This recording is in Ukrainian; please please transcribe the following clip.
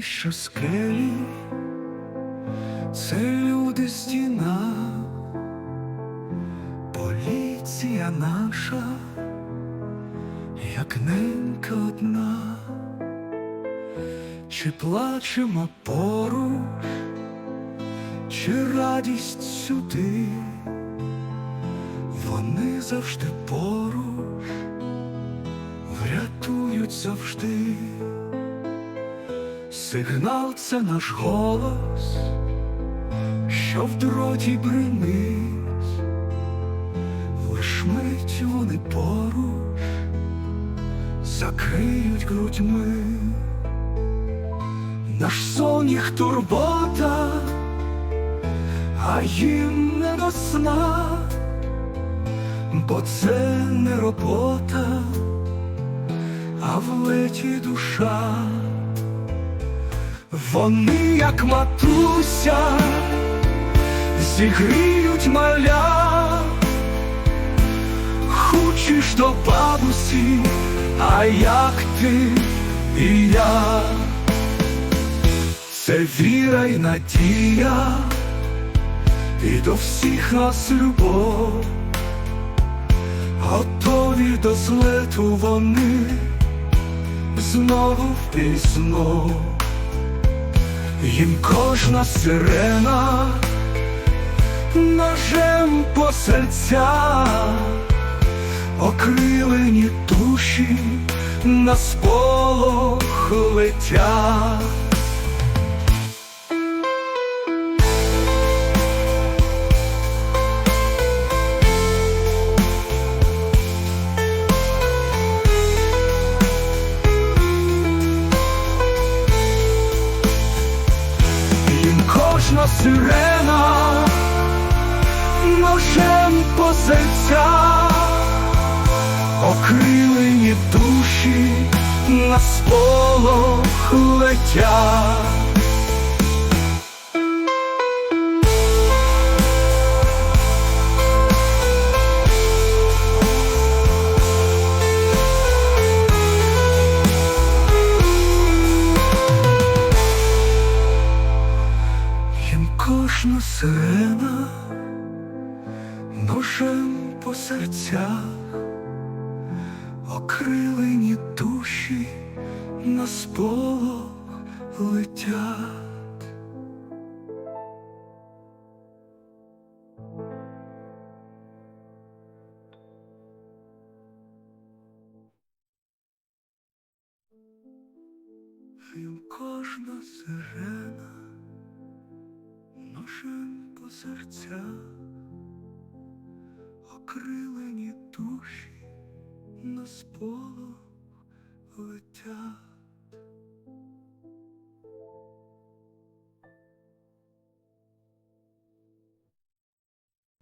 що скелі, це люди стіна, поліція наша, як ненька одна, чи плачемо поруч, чи радість сюди, вони завжди поруч, врятують завжди. Сигнал це наш голос, що в дроті бринить, лиш мить вони поруч, закриють грудьми, наш сон їх турбота, а їм не до сна, бо це не робота, а в леті душа. Вони, як матуся, зігріють маля, хочеш до бабусі, а як ти і я, це віра й надія, і до всіх нас любов, готові до злету вони знову в пізно. Їм кожна сирена ножем по серця, окрилені душі на сполох летять. Їм кожна сирена ножем по серця, окрилені душі на сполох летять. Сирена ножем по серцях, окрилені душі на сполох летять. Їм кожна сирена по серцях, окрилені душі на сполох.